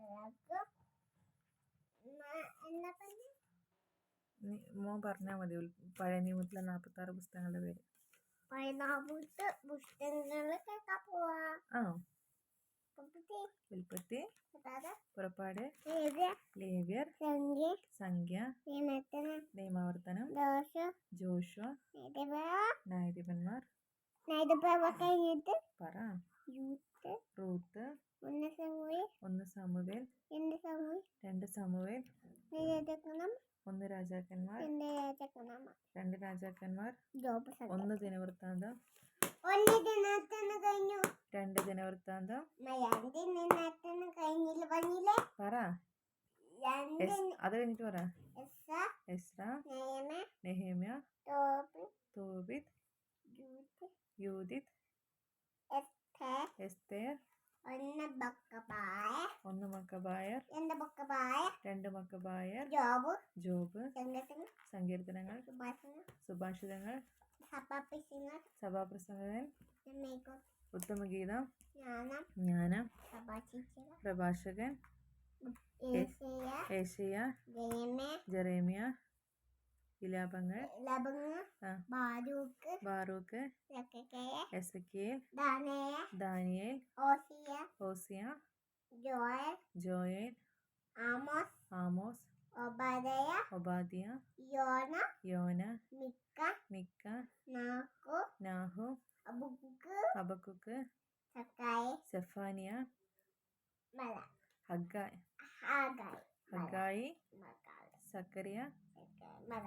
പറഞ്ഞേ? മോൻ പറഞ്ഞാൽ മതി പഴയ നിയമത്തിലെ നാൽപ്പത്തി ആറ് പുസ്തകങ്ങളുടെ പേര്. കേൾക്കാൻ പോവാ. ആ. ഉൽപ്പത്തി. പുറപ്പാട്. ലേവ്യർ. സംഖ്യ. നിയമാവർത്തനം. ജോഷുവ. കഴിഞ്ഞിട്ട് പറ യൂത്ത് റൂത്ത് ഒന്ന് സമൂഹി ഒന്ന് സാമുവേൽ രണ്ട് സമൂഹി രണ്ട് സാമുവേൽ രാജാക്കന്മാർ. ഒന്ന് രാജാക്കന്മാർ. രണ്ട് രാജാക്കന്മാർ. രണ്ട് രാജാക്കന്മാർ. ജോബ് ഒന്ന് ദിനവൃത്താന്തം ഒന്ന് ദിനവൃത്താന്തം കഴിഞ്ഞു. രണ്ട് ദിനവൃത്താന്തം രണ്ട് ദിനത്തിന് കഴിഞ്ഞില്ല പറഞ്ഞില്ലേ പറ. അത് കഴിഞ്ഞിട്ട് പറ. എസ് എസ്ര. നെഹേമ്യ. തോബിത് യൂദിത് എസ്തേർ. ഒന്ന് ബക്കബാ മക്കബായർ രണ്ട് മക്കബായർ ജോബ്. ജോബ്. സങ്കീർത്തനങ്ങൾ. സുഭാഷിതങ്ങൾ. സഭാപ്രസംഗൻ ഉത്തമഗീതം. ജ്ഞാനം. പ്രഭാഷകൻ. ഏഷ്യ. ജറേമിയ. ബാരൂക്ക്. ബാറൂക്ക്. ലക്കക്കയ എസക്കിയേൽ. Daniel. Osian. Osian. Joel Joel Amos Amos ഒബാദയ Obadiah യോന യോന മിക്ക മിക്ക നാഹു നാഹു അബുക്ക് അബക്കുക്ക് സക്കായ സെഫാനിയ മല ഹഗ്ഗായ് ഹഗ്ഗായ് ഹഗ്ഗായി സക്കറിയ മല.